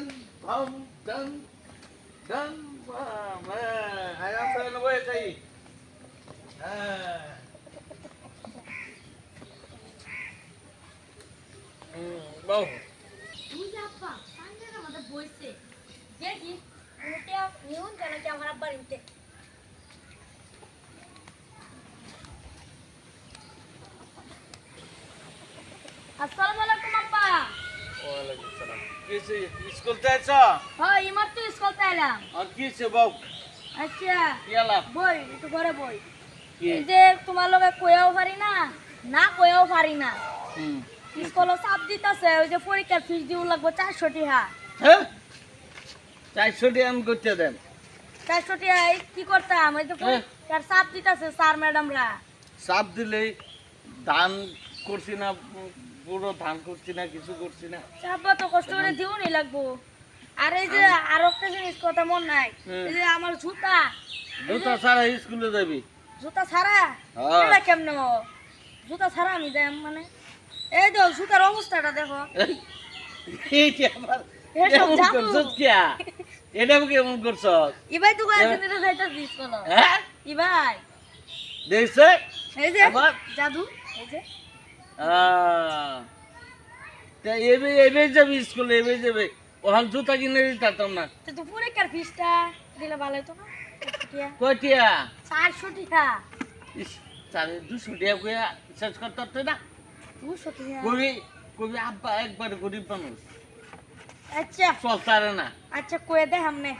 Done भम डन डन भम आपल्याला वय काही भाऊ. तुझ्या सांगा ना माझं बोलते जे की मोठ्या येऊन त्याला की आम्हाला बनते असं मला কিসে স্কুল তে আছ? হ্যাঁ ইমার তো স্কুল তাইলাম আর কিসে বাউ? আচ্ছা ইয়ালা বই একটু ঘরে বই। এই যে তোমার লগে কইয়াও পারি না না কইয়াও পারি না। হুম। স্কুলে চাপ দিতেছে ওই যে পরীক্ষার ফিস দিউ লাগবে চারশো টিহা হ্যাঁ? চারশো টাকা আমি করতে দেন। চারশো টিহা কি করতাম? ওই যে হ্যাঁ। পরীক্ষার চাপ দিতেছে স্যার ম্যাডামরা। চাপ দিলেই ধান করছি না পুরো ধান করছি না কিছু করছি না। চাপা তো কষ্ট করে দিও নি লাগবো। আর এই যে আর একটা জিনিস কথা মন নাই এই যে আমার জুতা। জুতা ছাড়া স্কুলে যাবি? জুতা ছাড়া? হ্যাঁ। এটা কেমনে? জুতা ছাড়া আমি যাই মানে। এই তো জুতার অবস্থাটা দেখো। এই, এইটা আবার এসব? এটা কেমন ইবাই তো হ্যাঁ। কয়েকদিন ধরে যাইতে দিস কোন হ্যাঁ? ইবাই। দেখছে? এই যে জাদু এই যে। আহ, তা এবে এবে যাবি স্কুলে এবে যাবে। ওখান জুতা কিনে দিতাম না। তো তো পরীক্ষার ফিসটা দিলে ভালো হতো না? টিয়া কয়টিয়া? চারশো টিকা ইস, দুশো টাকা কইয়া শেষ করতে পারতো না? দুশো টিকা কবি কবি আব্বা একবার গরিব মানুষ। আচ্ছা। চলতারে না। আচ্ছা কয়ে দে হামনে।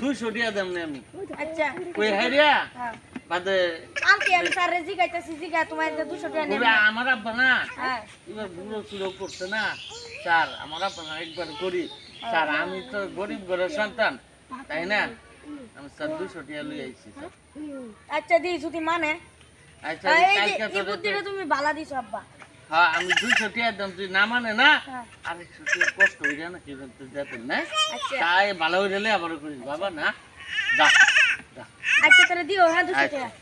দুইশো টাকা দাম নে আমি। আচ্ছা। কই হারিয়া হ্যাঁ। বাদে কালকে আমি স্যারে জিগাইতেছি জিগা তোমার যে দুশো টাকা নেবে আমার আব্বা না? হ্যাঁ। এবার বুড়ো করছে না? স্যার আমার আব্বা না একবার স্যার আমি তো গরিব ঘরের সন্তান তাই না? আমি স্যার দুশো টাকা লই আইছি স্যার। আচ্ছা দি যদি মানে। আচ্ছা এই বুদ্ধিটা তুমি বালা দিছো আব্বা। হ্যাঁ আমি দুইশো টাকা দাম তুই না মানে না হ্যাঁ। আরেকশো টাকা কষ্ট হয়ে যায় না কি না? আচ্ছা। তাই ভালো গেলে আবার করিস বাবা না? যা। যা আচ্ছা তাহলে দিও হ্যাঁ দুশো আচ্ছা টাকা